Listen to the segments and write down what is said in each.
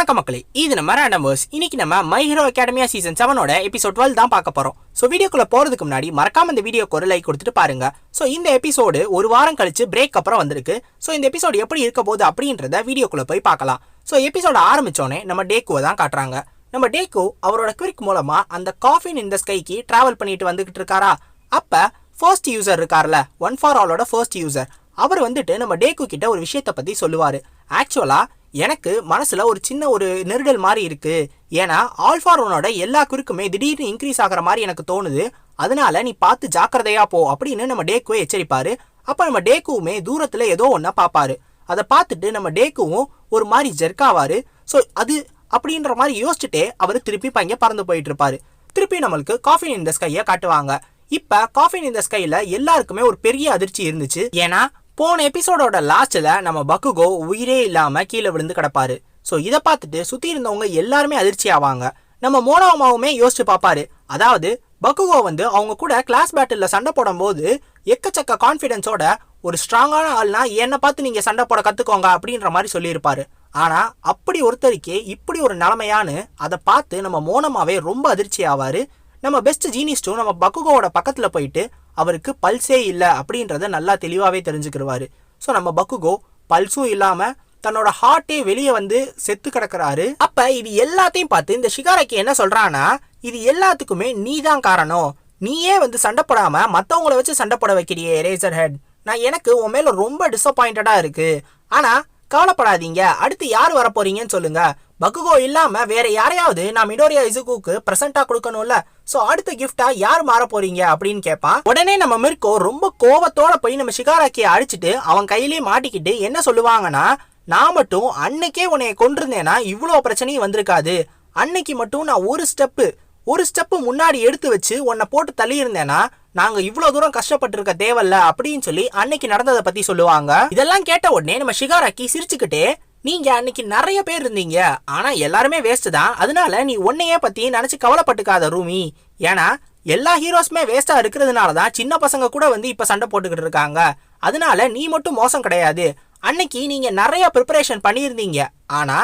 வணக்கம் மக்களே இது நம்ம ரேண்டம்பர்ஸ் இன்னைக்கு நம்ம மை ஹீரோ அகாடமியா சீசன் செவனோட எபிசோட் டுவெல் தான் பார்க்க போறோம். ஸோ வீடியோக்குள்ள போறதுக்கு முன்னாடி மறக்காம இந்த வீடியோக்கு ஒரு லைக் கொடுத்துட்டு பாருங்க. ஸோ இந்த எபிசோடு ஒரு வாரம் கழிச்சு பிரேக் அப்புறம் வந்திருக்கு. ஸோ இந்த எபிசோடு எப்படி இருக்க போகுது அப்படின்றத வீடியோக்குள்ள போய் பார்க்கலாம். ஸோ எபிசோட ஆரம்பிச்சோடனே நம்ம டேக்குவை தான் காட்டுறாங்க. நம்ம டேக்கு அவரோட குவிக் மூலமா அந்த காஃபின் இந்த ஸ்கைக்கு டிராவல் பண்ணிட்டு வந்துகிட்டு இருக்காரா? அப்ப ஃபர்ஸ்ட் யூசர் இருக்கார்ல ஒன் ஃபார் ஆலோட ஃபர்ஸ்ட் யூசர் அவர் வந்துட்டு நம்ம டேக்கு கிட்ட ஒரு விஷயத்தை பத்தி சொல்லுவாரு. ஆக்சுவலா எனக்கு மனசில் ஒரு சின்ன ஒரு நெருடல் மாதிரி இருக்குது ஏன்னா ஆல்ஃபாரோனோட எல்லா குறுக்குமே திடீர்னு இன்க்ரீஸ் ஆகிற மாதிரி எனக்கு தோணுது. அதனால நீ பார்த்து ஜாக்கிரதையா போ அப்படின்னு நம்ம டேக்குவை எச்சரிப்பாரு. அப்போ நம்ம டேக்குவுமே தூரத்தில் ஏதோ ஒன்ன பார்ப்பாரு அதை பார்த்துட்டு நம்ம டேக்குவும் ஒரு மாதிரி ஜெர்க்காவாரு ஸோ அது அப்படின்ற மாதிரி யோசிச்சுட்டே அவர் திருப்பி பையன் பறந்து போயிட்டு இருப்பாரு திருப்பி நம்மளுக்கு காஃபின் இந்த ஸ்கையை காட்டுவாங்க. இப்போ காஃபின் இந்த ஸ்கையில் எல்லாருக்குமே ஒரு பெரிய அதிர்ச்சி இருந்துச்சு. ஏன்னா போன எபிசோடோட லாஸ்ட்ல நம்ம பக்குகோ உயிரே இல்லாம கீழே விழுந்து கிடப்பாரு. ஸோ இதை பார்த்துட்டு சுத்தி இருந்தவங்க எல்லாருமே அதிர்ச்சி ஆவாங்க. நம்ம மோனோமாவுமே யோசிச்சு பார்ப்பாரு. அதாவது பக்குகோ வந்து அவங்க கூட கிளாஸ் பேட்டில்ல சண்டை போடும்போது எக்கச்சக்க கான்ஃபிடென்ஸோட ஒரு ஸ்ட்ராங்கான ஆள்னா என்னை பார்த்து நீங்கள் சண்டை போட கற்றுக்கோங்க அப்படின்ற மாதிரி சொல்லியிருப்பாரு. ஆனால் அப்படி ஒருத்தருக்கே இப்படி ஒரு நிலைமையான்னு அதை பார்த்து நம்ம மோனமாவே ரொம்ப அதிர்ச்சி ஆவார். நம்ம பெஸ்ட் ஜீனிஸ்ட்டும் நம்ம பக்குகோவோட பக்கத்தில் போயிட்டு அவருக்கு பல்ஸே இல்லை அப்படின்றத நல்லா தெளிவாகவே தெரிஞ்சுக்கிடுவார். ஸோ நம்ம பக்குகோ பல்ஸும் இல்லாமல் தன்னோட ஹார்ட்டே வெளியே வந்து செத்து கிடக்குறாரு. அப்போ இது எல்லாத்தையும் பார்த்து இந்த ஷிகாரைக்கு என்ன சொல்கிறான்னா இது எல்லாத்துக்குமே நீ தான் காரணம். நீயே வந்து சண்டை மற்றவங்கள வச்சு சண்டை போட வைக்கிறியே ரேசர் ஹெட் நான் எனக்கு உன் மேலே ரொம்ப டிசப்பாயிண்டடாக இருக்குது ஆனால் கவலைப்படாதீங்க. அடுத்து யார் வரப்போறீங்கன்னு சொல்லுங்கள் பக்குகோ இல்லாம வேற யாரையாவது நான் மிடோரியா இசுகுக்கு பிரசண்டா கொடுக்கணும்ல? சோ அடுத்த கிஃப்டா யார் மாற போறீங்க அப்படின்னு கேட்பான் உடனே நம்ம மிர்கோ ரொம்ப கோபத்தோட போய் நம்ம ஷிகாராக்கியை அழிச்சிட்டு அவன் கையிலேயே மாட்டிக்கிட்டு என்ன சொல்லுவாங்கன்னா நான் மட்டும் அன்னைக்கே உன்னைய கொண்டிருந்தேன்னா இவ்வளோ பிரச்சனையும் வந்திருக்காது. அன்னைக்கு மட்டும் நான் ஒரு ஸ்டெப்பு ஒரு ஸ்டெப்பு முன்னாடி எடுத்து வச்சு உன்னை போட்டு தள்ளியிருந்தேன்னா நாங்கள் நாங்க இவ்வளவு தூரம் கஷ்டப்பட்டிருக்க தேவையில்ல அப்படின்னு சொல்லி அன்னைக்கு நடந்ததை பத்தி சொல்லுவாங்க. இதெல்லாம் கேட்ட உடனே நம்ம ஷிகாராக்கி சிரிச்சுக்கிட்டே நீங்க அன்னைக்கு நிறைய பேர் இருந்தீங்க. ஆனா எல்லாருமே வேஸ்ட் தான். அதனால நீ உன்னையே பத்தி நினைச்சு கவலைப்பட்டுக்காத ரூமி. ஏன்னா எல்லா ஹீரோஸ்மே வேஸ்டா இருக்கிறதுனால தான் சின்ன பசங்க கூட வந்து இப்ப சண்டை போட்டுக்கிட்டு இருக்காங்க. அதனால நீ மட்டும் மோசம் கிடையாது. அன்னைக்கு நீங்க நிறைய ப்ரிப்பரேஷன் பண்ணியிருந்தீங்க. ஆனா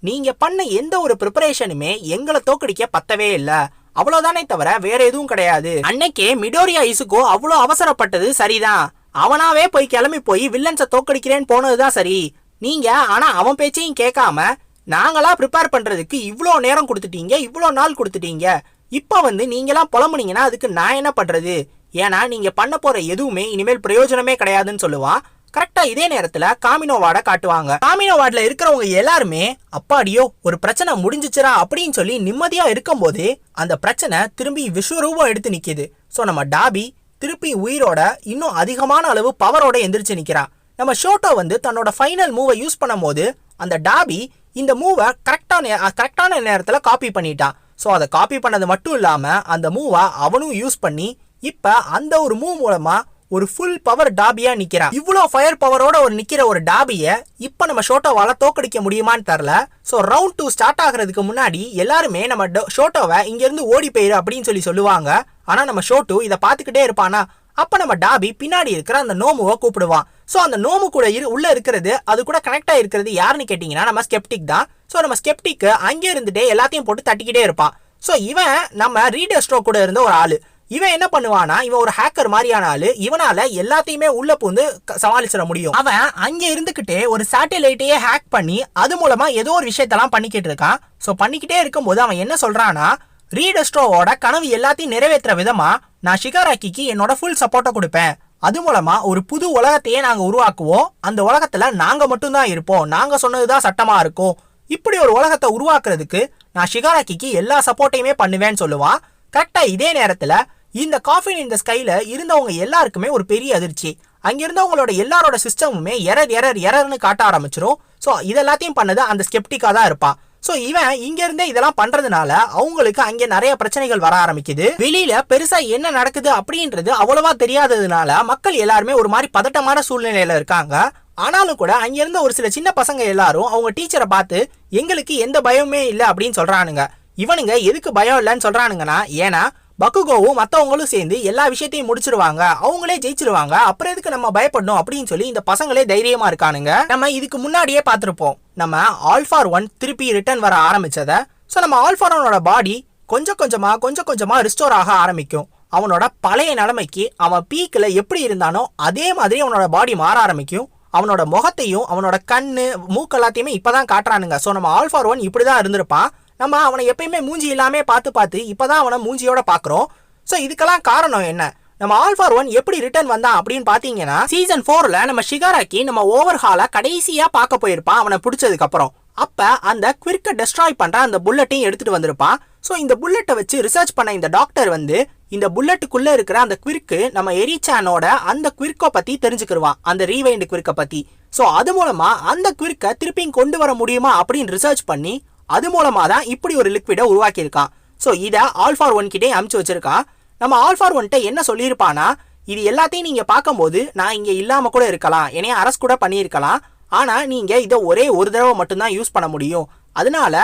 நீங்க பண்ண எந்த ஒரு ப்ரிப்பரேஷனுமே எங்களை தோக்கடிக்க பத்தவே இல்லை. அவ்வளவுதானே தவிர வேற எதுவும் கிடையாது. அன்னைக்கே மிடோரியா இசுக்கோ அவ்வளோ அவசரப்பட்டது சரிதான். அவனாவே போய் கிளம்பி போய் வில்லன்ஸை தோக்கடிக்கிறேன்னு போனதுதான் சரி. நீங்க ஆனா அவன் பேச்சையும் கேட்காம நாங்களா ப்ரிப்பேர் பண்றதுக்கு இவ்வளோ நேரம் கொடுத்துட்டீங்க இவ்வளோ நாள் கொடுத்துட்டீங்க. இப்போ வந்து நீங்களாம் புலம்புனீங்கன்னா அதுக்கு நான் என்ன பண்றது? ஏன்னா நீங்க பண்ண போற எதுவுமே இனிமேல் பிரயோஜனமே கிடையாதுன்னு சொல்லுவான் கரெக்டா இதே நேரத்துல காமினோ வார்டை காட்டுவாங்க. காமினோ இருக்கிறவங்க எல்லாருமே அப்பாடியோ ஒரு பிரச்சனை முடிஞ்சிச்சுரா அப்படின்னு சொல்லி நிம்மதியா இருக்கும்போது அந்த பிரச்சனை திரும்பி விஸ்வரூபம் எடுத்து நிக்குது. ஸோ நம்ம டாபி திருப்பி உயிரோட இன்னும் அதிகமான அளவு பவரோட எந்திரிச்சு நிக்கிறான் நம்ம ஷோட்டோ வந்து தன்னோட ஃபைனல் மூவை யூஸ் பண்ணும்போது அந்த டாபி இந்த மூவை கரெக்டான கரெக்டான நேரத்தில் காப்பி பண்ணிட்டான் ஸோ அதை காப்பி பண்ணது மட்டும் இல்லாமல் அந்த மூவை அவனும் யூஸ் பண்ணி இப்போ அந்த ஒரு மூவ் மூலமாக ஒரு ஃபுல் பவர் டாபியாக நிற்கிறான் இவ்வளோ ஃபயர் பவரோட ஒரு நிற்கிற ஒரு டாபியை இப்போ நம்ம ஷோட்டோவால் தோக்கடிக்க முடியுமான்னு தெரில. ஸோ ரவுண்ட் டூ ஸ்டார்ட் ஆகிறதுக்கு முன்னாடி எல்லாருமே நம்ம ட- ஷோட்டோவை இங்கேருந்து ஓடி போயிரு அப்படின்னு சொல்லி சொல்லுவாங்க. ஆனால் நம்ம ஷோட்டு இதை பார்த்துக்கிட்டே இருப்பானா? அப்ப நம்ம டாபி பின்னாடி இருக்கிற அந்த நோமுவை கூப்பிடுவான் ஸோ அந்த நோமு கூட இரு உள்ள இருக்கிறது அது கூட கனெக்ட் ஆயிருக்கிறது யாருன்னு கேட்டீங்கன்னா நம்ம ஸ்கெப்டிக் தான். ஸோ நம்ம ஸ்கெப்டிக்கு அங்கே இருந்துட்டே எல்லாத்தையும் போட்டு தட்டிக்கிட்டே இருப்பான் ஸோ இவன் நம்ம ரீடர் ஸ்ட்ரோக் கூட இருந்த ஒரு ஆளு. இவன் என்ன பண்ணுவானா இவன் ஒரு ஹேக்கர் மாதிரியான ஆளு. இவனால எல்லாத்தையுமே உள்ள பூந்து சமாளிச்சிட முடியும். அவன் அங்க இருந்துகிட்டே ஒரு சேட்டலைட்டையே ஹேக் பண்ணி அது மூலமா ஏதோ ஒரு விஷயத்தெல்லாம் பண்ணிக்கிட்டு இருக்கான். ஸோ பண்ணிக்கிட்டே இருக்கும்போது அவன் என்ன சொல்றானா ரீடஸ்ட்ரோவோட கனவு எல்லாத்தையும் நிறைவேற்ற விதமா நான் ஷிகாராக்கிக்கு என்னோட ஃபுல் சப்போர்ட்டை கொடுப்பேன். அது மூலமா ஒரு புது உலகத்தையே நாங்க உருவாக்குவோம். அந்த உலகத்துல நாங்க மட்டும்தான் இருப்போம். நாங்க சொன்னதுதான் சட்டமா இருக்கும். இப்படி ஒரு உலகத்தை உருவாக்குறதுக்கு நான் ஷிகாராக்கிக்கு எல்லா சப்போர்ட்டையுமே பண்ணுவேன்னு சொல்லுவான் கரெக்டா இதே நேரத்துல இந்த காஃபின் இந்த ஸ்கைல இருந்தவங்க எல்லாருக்குமே ஒரு பெரிய அதிர்ச்சி. அங்கிருந்தவங்களோட எல்லாரோட சிஸ்டமுமே எரர் எரர் எரர்னு காட்ட ஆரம்பிச்சிரும். ஸோ இதெல்லாத்தையும் பண்ணது அந்த ஸ்கெப்டிக்காக தான் இருப்பான் ஸோ இவன் இங்கேருந்தே இதெல்லாம் பண்ணுறதுனால அவங்களுக்கு அங்கே நிறைய பிரச்சனைகள் வர ஆரம்பிக்குது. வெளியில் பெருசாக என்ன நடக்குது அப்படின்றது அவ்வளவா தெரியாததுனால மக்கள் எல்லாருமே ஒரு மாதிரி பதட்டமான சூழ்நிலையில் இருக்காங்க. ஆனாலும் கூட அங்கேருந்து ஒரு சில சின்ன பசங்க எல்லாரும் அவங்க டீச்சரை பார்த்து எங்களுக்கு எந்த பயமுமே இல்லை அப்படின்னு சொல்கிறானுங்க இவனுங்க எதுக்கு பயம் இல்லைன்னு சொல்கிறானுங்கன்னா ஏன்னா பக்குகோவும் மற்றவங்களும் சேர்ந்து எல்லா விஷயத்தையும் முடிச்சிருவாங்க. அவங்களே ஜெயிச்சிருவாங்க. அப்புறம் எதுக்கு நம்ம பயப்படணும் அப்படின்னு சொல்லி இந்த பசங்களே தைரியமாக இருக்கானுங்க. நம்ம இதுக்கு முன்னாடியே பார்த்துருப்போம். நம்ம ஆல்ஃபார் ஒன் திருப்பி ரிட்டர்ன் வர ஆரம்பித்ததை ஸோ நம்ம ஆல்ஃபார் ஒனோட பாடி கொஞ்சம் கொஞ்சமாக கொஞ்சம் கொஞ்சமாக ரிஸ்டோர் ஆக ஆரம்பிக்கும். அவனோட பழைய நிலைமைக்கு அவன் பீக்கில் எப்படி இருந்தானோ அதே மாதிரி அவனோட பாடி மாற ஆரம்பிக்கும். அவனோட முகத்தையும் அவனோட கண்ணு மூக்கு எல்லாத்தையுமே இப்பதான் காட்டுறானுங்க. ஸோ நம்ம ஆல்ஃபார் ஒன் இப்படி தான் இருந்திருப்பான். நம்ம அவனை எப்பயுமே மூஞ்சி இல்லாமல் பார்த்து பார்த்து இப்பதான் அவனை மூஞ்சியோட பார்க்குறோம். ஸோ இதுக்கெல்லாம் காரணம் என்ன? நம்ம ஆல் ஃபார் ஒன் எப்படி ரிட்டர்ன் வந்தான் அப்படின்னு பாத்தீங்கன்னா சீசன் போர்ல நம்ம ஷிகாராக்கி நம்ம ஓவர் ஹால கடைசியா பார்க்க போயிருப்பான். அவனை பிடிச்சதுக்கு அப்புறம். அப்ப அந்த குவிர்க்கை டெஸ்ட்ராய் பண்ற அந்த புல்லட்டையும் எடுத்துட்டு வந்திருப்பான். ஸோ இந்த புல்லட்டை வச்சு ரிசர்ச் பண்ண இந்த டாக்டர் வந்து இந்த புல்லட்டுக்குள்ள இருக்கிற அந்த குவிர்க்கு நம்ம எரிச்சானோட அந்த குவிர்க்கை பத்தி தெரிஞ்சுக்கிருவான். அந்த ரீவைண்ட் குவிர்க்கை பத்தி. ஸோ அது மூலமா அந்த குவிர்க்கை திருப்பியும் கொண்டு வர முடியுமா அப்படின்னு ரிசர்ச் பண்ணி அது மூலமா தான் இப்படி ஒரு லிக்விடை உருவாக்கியிருக்கான். ஸோ இதை ஆல்ஃபார் ஒன் கிட்டே அமுச்சு வச்சிருக்கான். நம்ம ஆல்ஃபார் ஒன்ட்ட என்ன சொல்லியிருப்பானா இது எல்லாத்தையும் நீங்கள் பார்க்கும்போது நான் இங்கே இல்லாமல் கூட இருக்கலாம் என்னைய அரசு கூட பண்ணியிருக்கலாம் ஆனால் நீங்கள் இதை ஒரே ஒரு தடவை மட்டும்தான் யூஸ் பண்ண முடியும். அதனால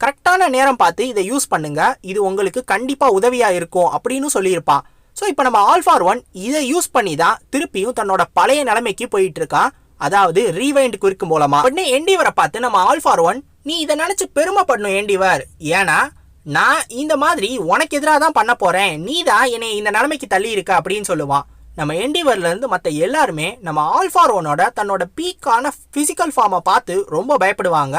கரெக்டான நேரம் பார்த்து இதை யூஸ் பண்ணுங்க இது உங்களுக்கு கண்டிப்பாக உதவியாக இருக்கும் அப்படின்னு சொல்லியிருப்பான் ஸோ இப்போ நம்ம ஆல்ஃபார் ஒன் இதை யூஸ் பண்ணி தான் திருப்பியும் தன்னோட பழைய நிலைமைக்கு போயிட்டு இருக்கான் அதாவது ரீவைண்ட் குறுக்கு மூலமா. உடனே எண்டிவரை பார்த்து நம்ம ஆல்ஃபார் ஒன் நீ இதை நினைச்சு பெருமைப்படணும் எண்டிவர். ஏன்னா நான் இந்த மாதிரி உனக்கு எதிராக தான் பண்ண போகிறேன் நீ தான் என்னை இந்த நிலைமைக்கு தள்ளி இருக்க அப்படின்னு சொல்லுவான். நம்ம எண்டிவர்லேருந்து மற்ற எல்லாருமே நம்ம ஆல்ஃபார் ஒனோட தன்னோட பீக்கான ஃபிசிக்கல் ஃபார்மை பார்த்து ரொம்ப பயப்படுவாங்க.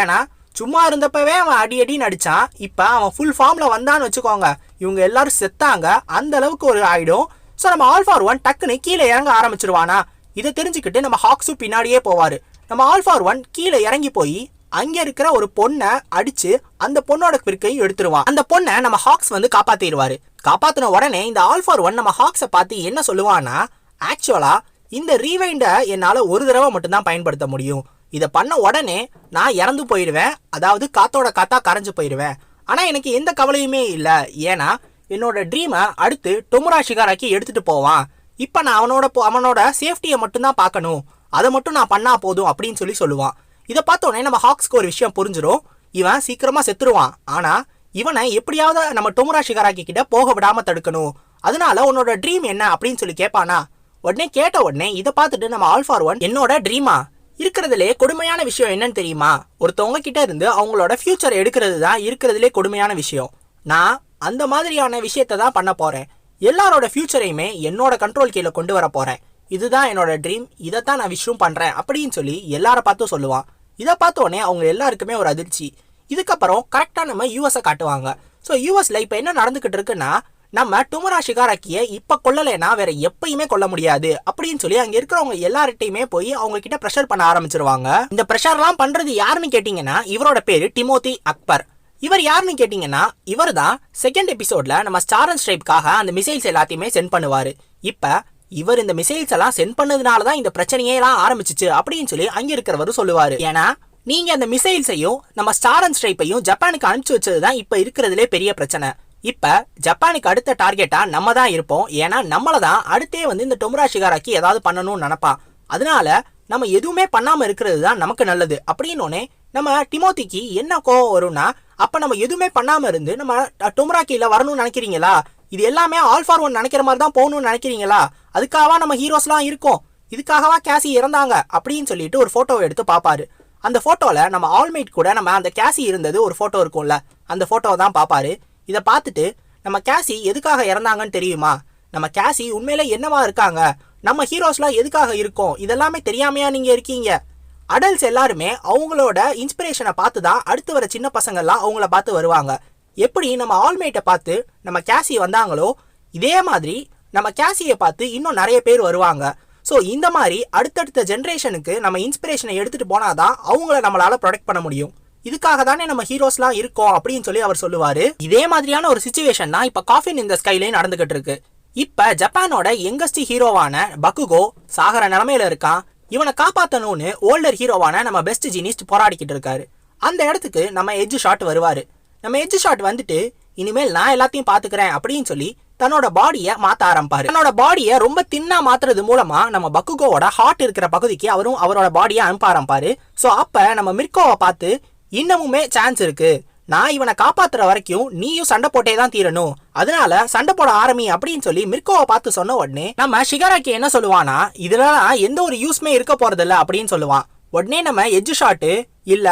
ஏன்னா சும்மா இருந்தப்பவே அவன் அடி அடி நடித்தான் இப்போ அவன் ஃபுல் ஃபார்மில் வந்தான்னு வச்சுக்கோங்க. இவங்க எல்லாரும் செத்தாங்க. அந்த அளவுக்கு ஒரு ஆகிடும் ஸோ நம்ம ஆல்ஃபார் ஒன் டக்குன்னு கீழே இறங்க ஆரம்பிச்சிருவானா? இதை தெரிஞ்சுக்கிட்டு நம்ம ஹாக்ஸும் பின்னாடியே போவார். நம்ம ஆல்ஃபார் ஒன் கீழே இறங்கி போய் அங்க இருக்கிற ஒரு பொண்ணை அடிச்சு அந்த பொண்ணோட பிற்கையும் எடுத்துருவான். அந்த பொண்ணை நம்ம ஹாக்ஸ் வந்து காப்பாத்திடுவாரு. காப்பாத்தின உடனே இந்த ஆல்ஃபார் ஒன் நம்ம ஹாக்ஸை பார்த்து என்ன சொல்லுவான்னா ஆக்சுவலா இந்த ரீவைண்டை என்னால் ஒரு தடவை மட்டும்தான் பயன்படுத்த முடியும். இதை பண்ண உடனே நான் இறந்து போயிடுவேன். அதாவது காத்தோட காத்தா கரைஞ்சு போயிடுவேன். ஆனால் எனக்கு எந்த கவலையுமே இல்லை. ஏன்னா என்னோட ட்ரீமை அடுத்து டொமுரா ஷிகாராக்கி எடுத்துட்டு போவான். இப்போ நான் அவனோட அவனோட சேஃப்டியை மட்டும்தான் பார்க்கணும். அதை மட்டும் நான் பண்ணா போதும் அப்படின்னு சொல்லி சொல்லுவான். இதை பார்த்தோன்னே நம்ம ஹாக்ஸ்க்கு ஒரு விஷயம் புரிஞ்சிடும் இவன் சீக்கிரமாக செத்துருவான். ஆனால் இவனை எப்படியாவது நம்ம டொமுரா ஷிகாராக்கி கிட்ட போக விடாமல் தடுக்கணும். அதனால உன்னோட ட்ரீம் என்ன அப்படின்னு சொல்லி கேட்பானா உடனே கேட்ட உடனே இதை பார்த்துட்டு நம்ம ஆல்ஃபார் ஒன் என்னோட ட்ரீமா இருக்கிறதுலே கொடுமையான விஷயம் என்னன்னு தெரியுமா? ஒருத்தவங்க கிட்ட இருந்து அவங்களோட ஃபியூச்சர் எடுக்கிறது தான் இருக்கிறதுலே கொடுமையான விஷயம். நான் அந்த மாதிரியான விஷயத்தை தான் பண்ண போறேன். எல்லாரோட ஃபியூச்சரையுமே என்னோட கண்ட்ரோல் கீழே கொண்டு வர போறேன். இதுதான் என்னோட ட்ரீம் இதைத்தான் நான் விஷயம் பண்றேன் அப்படின்னு சொல்லி எல்லாரை பார்த்தும் சொல்லுவான். இதை பார்த்த உடனே அவங்க எல்லாருக்குமே ஒரு அதிர்ச்சி. இதுக்கப்புறம் கரெக்டாக நம்ம யூஎஸை காட்டுவாங்க. ஸோ யூஎஸில் இப்போ என்ன நடந்துக்கிட்டு இருக்குன்னா நம்ம டுமரா ஷிகாராக்கியை இப்போ கொல்லலைன்னா வேற எப்பயுமே கொல்ல முடியாது. அப்படின்னு சொல்லி அங்கே இருக்கிறவங்க எல்லார்ட்டையுமே போய் அவங்க கிட்ட ப்ரெஷர் பண்ண ஆரம்பிச்சிருவாங்க. இந்த ப்ரெஷர்லாம் பண்ணுறது யாருன்னு கேட்டிங்கன்னா இவரோட பேர் டிமோதி அக்பர். இவர் யாருன்னு கேட்டிங்கன்னா இவர் தான் செகண்ட் எபிசோடில் நம்ம ஸ்டார் அண்ட் ஸ்ட்ரைப்காக அந்த மிசைல்ஸ் எல்லாத்தையுமே சென்ட் பண்ணுவார். இப்போ இவர் இந்த மிசைல்ஸ் எல்லாம் சென்ட் பண்ணதுனால தான் இந்த பிரச்சனையே எல்லாம் ஆரம்பிச்சிச்சு அப்படின்னு சொல்லி அங்க இருக்கிறவரு சொல்லுவாரு. ஏன்னா நீங்க அந்த மிசைல்ஸையும் நம்ம ஸ்டார் அண்ட் ஸ்ட்ரைப்பையும் ஜப்பானுக்கு அனுப்பிச்சு வச்சது தான் இப்ப இருக்கிறதுலே பெரிய பிரச்சனை. இப்ப ஜப்பானுக்கு அடுத்த டார்கெட்டா நம்ம தான் இருப்போம். ஏன்னா நம்மள தான் அடுத்தே வந்து இந்த டொம்ரா ஷிகாராக்கி ஏதாவது பண்ணணும்னு நினைப்பான் அதனால நம்ம எதுவுமே பண்ணாம இருக்கிறது தான் நமக்கு நல்லது. அப்படின்னோடனே நம்ம டிமோத்திக்கு என்ன கோவம் வரும்னா அப்ப நம்ம எதுவுமே பண்ணாம இருந்து நம்ம டொமுராக்கில வரணும்னு நினைக்கிறீங்களா? இது எல்லாமே ஆல் ஃபார் ஒன் நினைக்கிற மாதிரி தான் போகணும்னு நினைக்கிறீங்களா? அதுக்காகவா நம்ம ஹீரோஸ்லாம் இருக்கோம். இதுக்காகவா கேசி இறந்தாங்க அப்படின்னு சொல்லிட்டு ஒரு ஃபோட்டோவை எடுத்து பார்ப்பாரு அந்த ஃபோட்டோவில் நம்ம ஆல்மேட் கூட நம்ம அந்த கேசி இருந்தது ஒரு ஃபோட்டோ இருக்கும்ல அந்த ஃபோட்டோவை தான் பார்ப்பாரு இதை பார்த்துட்டு நம்ம கேசி எதுக்காக இறந்தாங்கன்னு தெரியுமா? நம்ம கேசி உண்மையில என்னவா இருக்காங்க? நம்ம ஹீரோஸ்லாம் எதுக்காக இருக்கோம்? இதெல்லாமே தெரியாமையா நீங்க இருக்கீங்க? அடல்ட்ஸ் எல்லாருமே அவங்களோட இன்ஸ்பிரேஷனை பார்த்து தான் அடுத்து வர சின்ன பசங்கள்லாம் அவங்கள பார்த்து வருவாங்க. எப்படி நம்ம ஆல்மேட்டை பார்த்து நம்ம கேசி வந்தாங்களோ இதே மாதிரி நம்ம கேசியை பார்த்து இன்னும் நிறைய பேர் வருவாங்க. ஸோ இந்த மாதிரி அடுத்தடுத்த ஜென்ரேஷனுக்கு நம்ம இன்ஸ்பிரேஷனை எடுத்துகிட்டு போனால் தான் அவங்கள நம்மளால் ப்ரொடெக்ட் பண்ண முடியும். இதுக்காக தானே நம்ம ஹீரோஸ்லாம் இருக்கோம் அப்படின்னு சொல்லி அவர் சொல்லுவார். இதே மாதிரியான ஒரு சுச்சுவேஷன் தான் இப்போ காஃபின் இந்த ஸ்கைலே நடந்துகிட்டு இருக்கு. இப்போ ஜப்பானோட யங்கஸ்ட் ஹீரோவான பக்குகோ சாகர நிலமையில இருக்கான். இவனை காப்பாற்றணும்னு ஓல்டர் ஹீரோவான நம்ம பெஸ்ட் ஜீனிஸ்ட் போராடிக்கிட்டு இருக்காரு. அந்த இடத்துக்கு நம்ம எஜ்ஜு ஷாட் வருவாரு. நம்ம எஜ் ஷாட் வந்துட்டு இனிமேல் நான் எல்லாத்தையும் பார்த்துக்கிறேன் அப்படின்னு சொல்லி தன்னோட பாடியை மாத்த ஆரம்பிப்பாரு. தன்னோட பாடியை ரொம்ப தின்னா மாத்துறது மூலமா நம்ம பக்குகோவோட ஹார்ட் இருக்கிற பகுதிக்கு அவரும் அவரோட பாடியை அனுப்ப ஆரம்பிப்பாரு. ஸோ அப்ப நம்ம மிர்கோவை பார்த்து இன்னமுமே சான்ஸ் இருக்கு. நான் இவனை காப்பாத்துற வரைக்கும் நீயும் சண்டை போட்டே தான் தீரணும். அதனால சண்டை போட ஆரம்பி அப்படின்னு சொல்லி மிர்கோவை பார்த்து சொன்ன உடனே நம்ம ஷிகாராக்கி என்ன சொல்லுவானா இதெல்லாம் எந்த ஒரு யூஸ்மே இருக்க போறதில்ல அப்படின்னு சொல்லுவான். உடனே நம்ம எஜ் ஷாட்டு இல்ல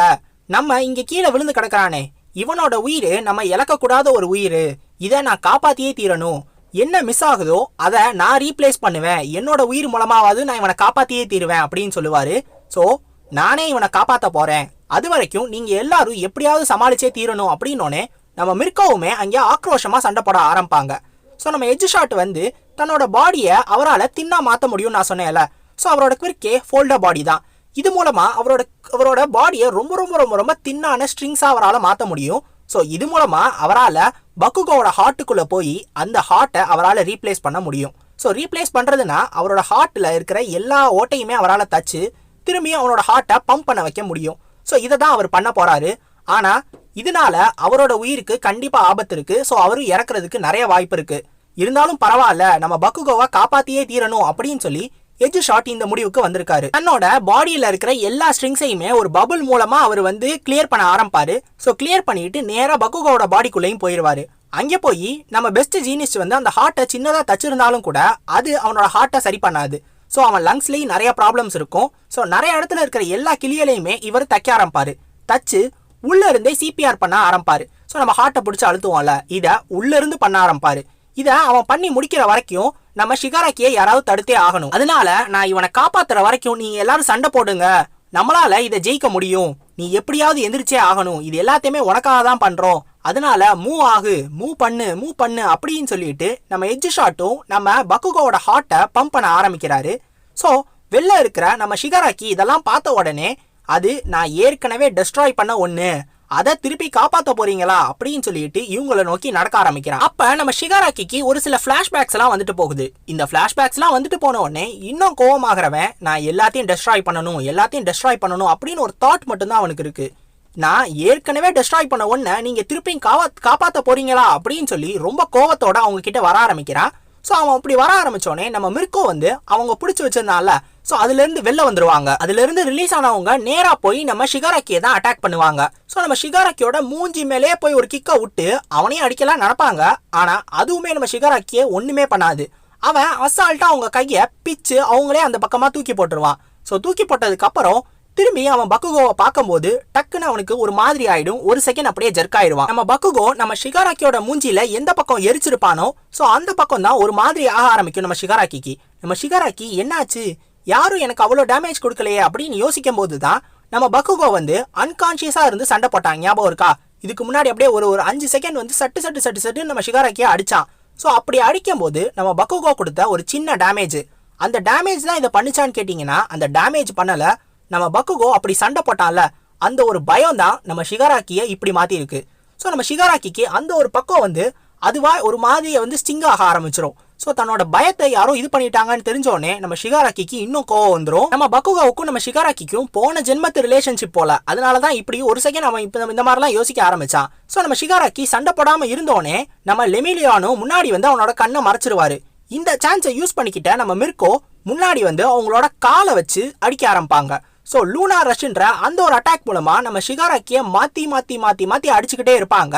நம்ம இங்க கீழே விழுந்து கிடக்குறானே இவனோட உயிர் நம்ம இழக்கக்கூடாத ஒரு உயிர். இதை நான் காப்பாத்தியே தீரணும். என்ன மிஸ் ஆகுதோ அதை நான் ரீப்ளேஸ் பண்ணுவேன். என்னோட உயிர் மூலமாவது நான் இவனை காப்பாத்தியே தீருவேன் அப்படின்னு சொல்லுவாரு. ஸோ நானே இவனை காப்பாற்ற போறேன். அது வரைக்கும் நீங்க எல்லாரும் எப்படியாவது சமாளிச்சே தீரணும் அப்படின்னோடனே நம்ம மிர்காவுமே அங்கே ஆக்ரோஷமா சண்டை போட ஆரம்பிப்பாங்க. ஸோ நம்ம எஜ் ஷாட் வந்து தன்னோட பாடியை அவரால் தின்னா மாற்ற முடியும்னு நான் சொன்னேன்ல. ஸோ அவரோட குவிர்க்கே ஃபோல்டர் பாடி தான். இது மூலமா அவரோட அவரோட பாடியை ரொம்ப ரொம்ப ரொம்ப ரொம்ப தின்னான ஸ்ட்ரிங்ஸாக அவரால் மாற்ற முடியும். ஸோ இது மூலமா அவரால் பக்குகோவோட ஹார்ட்டுக்குள்ளே போய் அந்த ஹார்ட்டை அவரால் ரீப்ளேஸ் பண்ண முடியும். ஸோ ரீப்ளேஸ் பண்ணுறதுனா அவரோட ஹார்ட்டில் இருக்கிற எல்லா ஓட்டையுமே அவரால் தச்சு திரும்பியும் அவனோட ஹார்ட்டை பம்ப் பண்ண வைக்க முடியும். ஸோ இதை தான் அவர் பண்ண போகிறாரு ஆனால் இதனால அவரோட உயிருக்கு கண்டிப்பாக ஆபத்து இருக்குது ஸோ அவரும் இறக்குறதுக்கு நிறைய வாய்ப்பு இருக்குது இருந்தாலும் பரவாயில்ல நம்ம பக்குகோவை காப்பாற்றியே தீரணும் அப்படின்னு சொல்லி எஜ் ஷாட் இந்த முடிவுக்கு வந்திருக்காரு. தன்னோட பாடியில இருக்கிற எல்லா ஸ்ட்ரிங்ஸையுமே ஒரு பபுள் மூலமா அவர் வந்து கிளியர் பண்ண ஆரம்பிப்பாரு. ஸோ கிளியர் பண்ணிட்டு நேரா பக்குகோட பாடிக்குள்ளேயும் போயிடுவார் அங்கே போய் நம்ம பெஸ்ட் ஜீனிஸ்ட் வந்து அந்த ஹார்ட்டை சின்னதாக தச்சிருந்தாலும் கூட அது அவனோட ஹார்ட்டை சரி பண்ணாது. ஸோ அவன் லங்ஸ்லேயும் நிறைய ப்ராப்ளம்ஸ் இருக்கும். ஸோ நிறைய இடத்துல இருக்கிற எல்லா கிளியலையுமே இவர் தைக்க ஆரம்பிப்பார். தச்சு உள்ளே இருந்தே சிபிஆர் பண்ண ஆரம்பிப்பார். ஸோ நம்ம ஹார்ட்டை பிடிச்சி அழுத்துவோம்ல இதை உள்ளேருந்து பண்ண ஆரம்பிப்பார். இதை அவன் பண்ணி முடிக்கிற வரைக்கும் நம்ம ஷிகாராக்கியை யாராவது தடுத்தே ஆகணும். அதனால நான் இவனை காப்பாத்துற வரைக்கும் நீங்க எல்லாரும் சண்டை போடுங்க. நம்மளால இதை ஜெயிக்க முடியும். நீ எப்படியாவது எந்திரிச்சே ஆகணும். இது எல்லாத்தையுமே உனக்காக தான் பண்றோம். அதனால மூவ் ஆகு மூவ் பண்ணு மூவ் பண்ணு அப்படின்னு சொல்லிட்டு நம்ம எஜ் ஷாட்டும் நம்ம பக்குகோவோட ஹார்ட்டை பம்ப் பண்ண ஆரம்பிக்கிறாரு. ஸோ வெளில இருக்கிற நம்ம ஷிகராக்கி இதெல்லாம் பார்த்த உடனே அது நான் ஏற்கனவே டெஸ்ட்ராய் பண்ண ஒன்று அதை திருப்பி காப்பாற்ற போறீங்களா அப்படின்னு சொல்லிட்டு இவங்களை நோக்கி நடக்க ஆரம்பிக்கிறான். அப்ப நம்ம ஷிகாராக்கிக்கு ஒரு சில பிளாஷ்பேக்ஸ் எல்லாம் வந்துட்டு போகுது. இந்த பிளாஷ்பேக்ஸ் எல்லாம் வந்துட்டு போன உடனே இன்னும் கோவமாகறவன் நான் எல்லாத்தையும் டெஸ்ட்ராய் பண்ணணும் எல்லாத்தையும் டெஸ்ட்ராய் பண்ணணும் அப்படின்னு ஒரு தாட் மட்டும்தான் அவனுக்கு இருக்கு. நான் ஏற்கனவே டெஸ்ட்ராய் பண்ண உடனே நீங்க திருப்பியும் காவா காப்பாற்ற போறீங்களா அப்படின்னு சொல்லி ரொம்ப கோவத்தோட அவங்க கிட்ட வர ஆரம்பிக்கிறான். ஸோ அவன் அப்படி வர ஆரம்பிச்சோடனே நம்ம மிர்கோ வந்து அவங்க பிடிச்சி வச்சிருந்தான்ல ஸோ அதுலேருந்து வெளில வந்துருவாங்க. அதுலேருந்து ரிலீஸ் ஆனவங்க நேராக போய் நம்ம ஷிகாராக்கியை தான் அட்டாக் பண்ணுவாங்க. ஸோ நம்ம ஷிகாராக்கியோட மூஞ்சி மேலே போய் ஒரு கிக்கை விட்டு அவனையும் அடிக்கலாம் நடப்பாங்க ஆனால் அதுவுமே நம்ம ஷிகாராக்கியை ஒன்றுமே பண்ணாது. அவன் அசால்ட்டாக அவங்க கையை பிச்சு அவங்களே அந்த பக்கமாக தூக்கி போட்டுருவான். ஸோ தூக்கி போட்டதுக்கப்புறம் திரும்பி அவன் பக்குகோவை பார்க்கும்போது டக்குன்னு அவனுக்கு ஒரு மாதிரி ஆயிடும். ஒரு செகண்ட் அப்படியே ஜெர்க் ஆயிடுவான். நம்ம பக்குகோ நம்ம ஷிகாராக்கியோட மூஞ்சியில் எந்த பக்கம் எரிச்சிருப்பானோ ஸோ அந்த பக்கம் தான் ஒரு மாதிரி ஆக ஆரம்பிக்கும் நம்ம ஷிகாராக்கிக்கு நம்ம ஷிகாராக்கி என்னாச்சு? யாரும் எனக்கு அவ்வளோ டேமேஜ் கொடுக்கலையே அப்படின்னு யோசிக்கும் போது தான் நம்ம பக்குகோ வந்து அன்கான்ஷியஸாக இருந்து சண்டை போட்டாங்க. ஞாபகம் இருக்கா? இதுக்கு முன்னாடி அப்படியே ஒரு ஒரு அஞ்சு செகண்ட் வந்து சட்டு சட்டு சட்டு சட்டு நம்ம ஷிகாராக்கியை அடிச்சான். ஸோ அப்படி அடிக்கும் போது நம்ம பக்குகோ கொடுத்த ஒரு சின்ன டேமேஜ் அந்த டேமேஜ் தான் இதை பண்ணிச்சான்னு கேட்டிங்கன்னா அந்த டேமேஜ் பண்ணலை. நம்ம பக்குகோ அப்படி சண்டை போட்டான்ல. அந்த ஒரு பயம் தான் நம்ம ஷிகாராக்கியை இப்படி மாற்றிருக்கு ஸோ நம்ம ஷிகாராக்கிக்கு அந்த ஒரு பக்கம் வந்து அதுவாக ஒரு மாதிரியை வந்து ஸ்டிங் ஆக ஆரம்பிச்சிடும் ஸோ தன்னோட பயத்தை யாரோ இது பண்ணிட்டாங்கன்னு தெரிஞ்சோடனே நம்ம ஷிகாராக்கிக்கு இன்னும் கோவம் வந்துடும் நம்ம பக்குகாவுக்கும் நம்ம ஷிகாராக்கிக்கும் போன ஜென்மத்து ரிலேஷன்ஷிப் போல. அதனால தான் இப்படி ஒரு செகண்ட் அவன் இப்போ இந்த மாதிரிலாம் யோசிக்க ஆரம்பிச்சான். ஸோ நம்ம ஷிகாராக்கி சண்டை போடாமல் இருந்தோடனே நம்ம லெமிலியானும் முன்னாடி வந்து அவனோட கண்ணை மறைச்சிருவாரு. இந்த சான்ஸை யூஸ் பண்ணிக்கிட்ட நம்ம மிர்கோ முன்னாடி வந்து அவங்களோட காலை வச்சு அடிக்க ஆரம்பிப்பாங்க. ஸோ லூனா ரஷ்ன்ற அந்த ஒரு அட்டாக் மூலமாக நம்ம ஷிகாராக்கியை மாற்றி மாற்றி மாற்றி மாற்றி அடிச்சுக்கிட்டே இருப்பாங்க.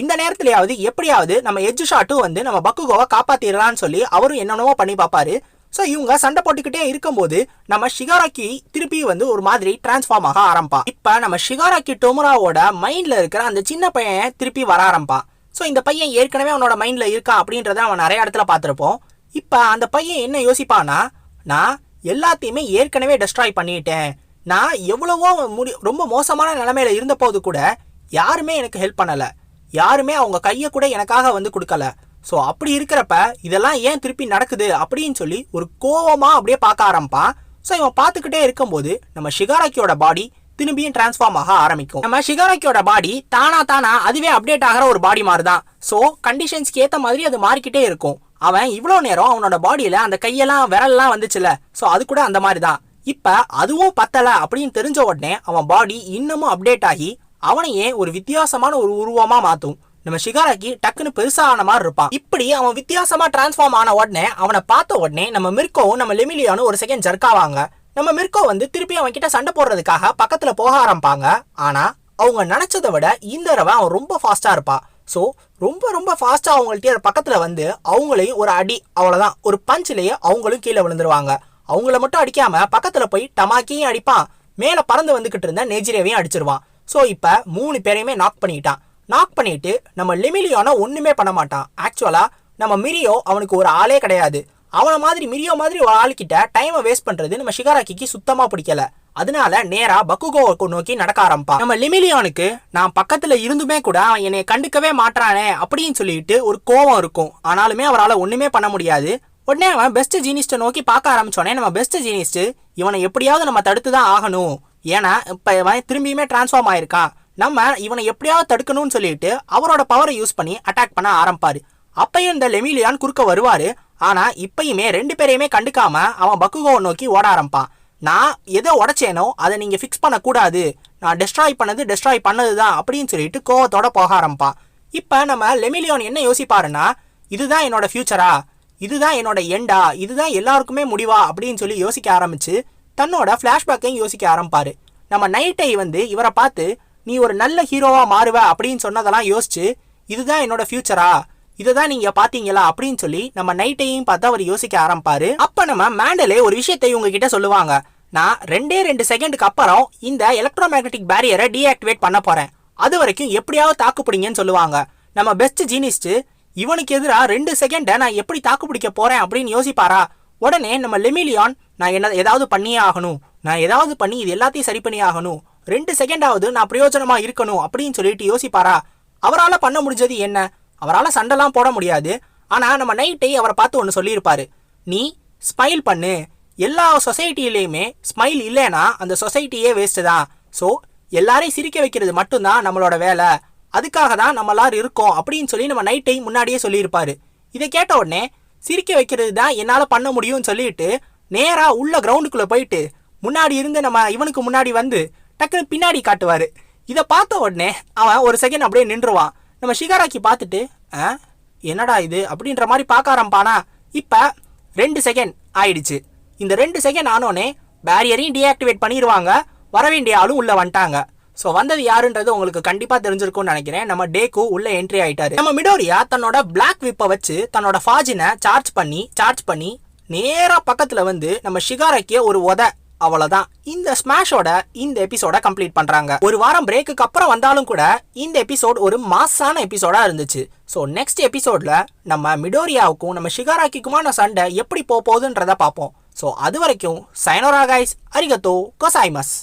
இந்த நேரத்திலேயாவது எப்படியாவது நம்ம எஜ் ஷாட்டும் வந்து நம்ம பக்குகோவை காப்பாத்திடலாம்னு சொல்லி அவரும் என்னென்னவோ பண்ணி பார்ப்பாரு. ஸோ இவங்க சண்டை போட்டுக்கிட்டே இருக்கும்போது நம்ம ஷிகாராக்கி திருப்பி வந்து ஒரு மாதிரி டிரான்ஸ்ஃபார்ம் ஆக ஆரம்பிப்பான் இப்போ நம்ம ஷிகாராக்கி டொமுராவோட மைண்டில் இருக்கிற அந்த சின்ன பையன் திருப்பி வர ஆரம்பிப்பான் ஸோ இந்த பையன் ஏற்கனவே அவனோட மைண்டில் இருக்கான் அப்படின்றத அவன் நிறைய இடத்துல பார்த்துருப்போம். இப்போ அந்த பையன் என்ன யோசிப்பானா நான் எல்லாத்தையுமே ஏற்கனவே டெஸ்ட்ராய் பண்ணிட்டேன். நான் எவ்வளவோ முடி ரொம்ப மோசமான நிலைமையில இருந்த போது கூட யாருமே எனக்கு ஹெல்ப் பண்ணலை. யாருமே அவங்க கையை கூட எனக்காக வந்து கொடுக்கல. ஸோ அப்படி இருக்கிறப்ப இதெல்லாம் ஏன் திருப்பி நடக்குது அப்படின்னு சொல்லி ஒரு கோவமாக அப்படியே பார்க்க ஆரம்பிப்பான் ஸோ இவன் பார்த்துக்கிட்டே இருக்கும்போது நம்ம ஷிகாராக்கியோட பாடி திரும்பியும் டிரான்ஸ்ஃபார்ம் ஆக ஆரம்பிக்கும். நம்ம ஷிகாராக்கியோட பாடி தானா தானா அதுவே அப்டேட் ஆகிற ஒரு பாடி மாதிரி தான் ஸோ கண்டிஷன்ஸ்க்கு ஏற்ற மாதிரி அது மாறிக்கிட்டே இருக்கும். அவன் இவ்வளோ நேரம் அவனோட பாடியில் அந்த கையெல்லாம் விரல்லாம் வந்துச்சுல. ஸோ அது கூட அந்த மாதிரி தான் இப்போ அதுவும் பத்தலை அப்படின்னு தெரிஞ்ச உடனே அவன் பாடி இன்னமும் அப்டேட் ஆகி அவனையே ஒரு வித்தியாசமான ஒரு உருவமா மாத்தும். நம்ம ஷிகாராக்கி டக்குன்னு பெருசா ஆன மாதிரி இருப்பான். இப்படி அவன் வித்தியாசமா டிரான்ஸ்ஃபார்ம் ஆன உடனே அவனை பார்த்த உடனே நம்ம மிர்கோவும் நம்ம லெமிலியானும் ஒரு செகண்ட் ஜர்க்காவாங்க நம்ம மிர்கோ வந்து திருப்பி அவன் கிட்ட சண்டை போடுறதுக்காக பக்கத்துல போக ஆரம்பிப்பாங்க. ஆனா அவங்க நினைச்சதை விட இந்த தடவை அவன் ரொம்ப ஃபாஸ்டா இருப்பான். ஸோ ரொம்ப ரொம்ப ஃபாஸ்டா அவங்கள்ட்ட பக்கத்துல வந்து அவங்களையும் ஒரு அடி அவ்வளவுதான். ஒரு பஞ்சிலேயே அவங்களும் கீழே விழுந்துருவாங்க. அவங்கள மட்டும் அடிக்காம பக்கத்துல போய் டமாக்கியும் அடிப்பான். மேல பறந்து வந்துகிட்டு இருந்த நெஜிரேவையும் அடிச்சிருவான். ஸோ இப்போ மூணு பேரையுமே நாக் பண்ணிட்டான் நாக் பண்ணிட்டு நம்ம லிமிலியோனா ஒன்றுமே பண்ண மாட்டான் ஆக்சுவலாக நம்ம மிரியோ அவனுக்கு ஒரு ஆளே கிடையாது. அவனை மாதிரி மிரியோ மாதிரி ஒரு ஆளுக்கிட்ட டைமை வேஸ்ட் பண்ணுறது நம்ம ஷிகாராக்கிக்கு சுத்தமாக பிடிக்கல. அதனால நேரா பக்குகோவை நோக்கி நடக்க ஆரம்பிப்பான் நம்ம லிமிலியானுக்கு நான் பக்கத்துல இருந்துமே கூட அவன் என்னை கண்டுக்கவே மாட்டானே அப்படின்னு சொல்லிட்டு ஒரு கோவம் இருக்கும். ஆனாலுமே அவரால் ஒண்ணுமே பண்ண முடியாது. உடனே அவன் பெஸ்ட் ஜீனிஸ்ட்டை நோக்கி பார்க்க ஆரம்பிச்சோடனே நம்ம பெஸ்ட் ஜீனிஸ்ட் இவனை எப்படியாவது நம்ம தடுத்து தான் ஆகணும். ஏன்னா இப்போ இவன் திரும்பியுமே டிரான்ஸ்ஃபார்ம் ஆயிருக்கான் நம்ம இவனை எப்படியாவது தடுக்கணும்னு சொல்லிட்டு அவரோட பவரை யூஸ் பண்ணி அட்டாக் பண்ண ஆரம்பிப்பாரு. அப்பயும் இந்த லெமிலியான் குறுக்க வருவார். ஆனால் இப்பயுமே ரெண்டு பேரையுமே கண்டுக்காம அவன் பக்குகோவை நோக்கி ஓட ஆரம்பிப்பான். நான் எதை உடச்சேனோ அதை நீங்கள் ஃபிக்ஸ் பண்ணக்கூடாது. நான் டெஸ்ட்ராய் பண்ணது டெஸ்ட்ராய் பண்ணது தான் அப்படின்னு சொல்லிட்டு கோவத்தோட போக ஆரம்பிப்பான். இப்போ நம்ம லெமிலியான் என்ன யோசிப்பாருன்னா இதுதான் என்னோட ஃபியூச்சரா இதுதான் என்னோட எண்டா இதுதான் எல்லாருக்குமே முடிவா? அப்படின்னு சொல்லி யோசிக்க ஆரம்பிச்சு தன்னோட ஃப்ளாஷ்பேக்கையும் யோசிக்க ஆரம்பிப்பாரு. நம்ம நைட்டை வந்து இவரை பார்த்து நீ ஒரு நல்ல ஹீரோவாக மாறுவ அப்படின்னு சொன்னதெல்லாம் யோசிச்சு இதுதான் என்னோட ஃபியூச்சரா இதை தான் நீங்க பாத்தீங்களா அப்படின்னு சொல்லி நம்ம நைட்டையும் பார்த்து அவர் யோசிக்க ஆரம்பிப்பாரு. அப்ப நம்ம மேண்டலே ஒரு விஷயத்தை உங்ககிட்ட சொல்லுவாங்க. நான் ரெண்டே ரெண்டு செகண்டுக்கு அப்புறம் இந்த எலக்ட்ரோமேக்னட்டிக் பேரியரை டீஆக்டிவேட் பண்ண போறேன். அது வரைக்கும் எப்படியாவது தாக்குப்பிடிங்கன்னு சொல்லுவாங்க. நம்ம பெஸ்ட் ஜீனிஸ்ட் இவனுக்கு எதிராக ரெண்டு செகண்டை நான் எப்படி தாக்கு பிடிக்க போறேன்? அப்படின்னு யோசிப்பாரா? உடனே நம்ம லெமிலியான் நான் என்ன ஏதாவது பண்ணியே ஆகணும். நான் ஏதாவது பண்ணி இது எல்லாத்தையும் சரி பண்ணி ஆகணும். ரெண்டு செகண்டாவது நான் பிரயோஜனமா இருக்கணும் அப்படின்னு சொல்லிட்டு யோசிப்பாரா? அவரால் பண்ண முடிஞ்சது என்ன? அவரால் சண்டைலாம் போட முடியாது. ஆனால் நம்ம நைட்டை அவரை பார்த்து ஒன்று சொல்லியிருப்பாரு. நீ ஸ்மைல் பண்ணு. எல்லா சொசைட்டிலையுமே ஸ்மைல் இல்லைன்னா அந்த சொசைட்டியே வேஸ்ட்டு தான். ஸோ எல்லாரையும் சிரிக்க வைக்கிறது மட்டும்தான் நம்மளோட வேலை. அதுக்காக தான் நம்ம எல்லாரும் இருக்கோம் அப்படின்னு சொல்லி நம்ம நைட்டை முன்னாடியே சொல்லியிருப்பாரு. இதை கேட்ட உடனே சிரிக்க வைக்கிறது தான் என்னால் பண்ண முடியும்னு சொல்லிட்டு நேராக உள்ள கிரவுண்டுக்குள்ளே போயிட்டு முன்னாடி இருந்து நம்ம இவனுக்கு முன்னாடி வந்து டக்குன்னு பின்னாடி காட்டுவார். இதை பார்த்த உடனே அவன் ஒரு செகண்ட் அப்படியே நின்றுவான். நம்ம ஷிகாராக்கி பார்த்துட்டு ஆ என்னடா இது? அப்படின்ற மாதிரி பார்க்க ஆரம்பிப்பானா? இப்போ ரெண்டு செகண்ட் ஆயிடுச்சு. இந்த ரெண்டு செகண்ட் ஆனோடனே பேரியரையும் டீஆக்டிவேட் பண்ணிடுவாங்க வர வேண்டிய ஆளும் உள்ளே வந்துட்டாங்க. ஸோ வந்தது யாருன்றது உங்களுக்கு கண்டிப்பாக தெரிஞ்சிருக்கும்னு நினைக்கிறேன். நம்ம டேக்கு உள்ள என்ட்ரி ஆயிட்டாரு. நம்ம மிடோரியா தன்னோட பிளாக் விப்பை வச்சு தன்னோட ஃபாஜினை சார்ஜ் பண்ணி சார்ஜ் பண்ணி நேராக பக்கத்தில் வந்து நம்ம ஷிகாரக்கிய ஒரு உத அவ்வளோதான் இந்த ஸ்மாஷோட இந்த எபிசோட கம்ப்ளீட் பண்ணுறாங்க ஒரு வாரம் பிரேக்குக்கு அப்புறம் வந்தாலும் கூட இந்த எபிசோட் ஒரு மாசான எபிசோடாக இருந்துச்சு. ஸோ நெக்ஸ்ட் எபிசோடில் நம்ம மிடோரியாவுக்கும் நம்ம ஷிகாராக்கிக்குமான சண்டை எப்படி போகுதுன்றதை பார்ப்போம். ஸோ அது வரைக்கும் சைனோரா கைஸ் அரிகத்தோ கொசாய்மஸ்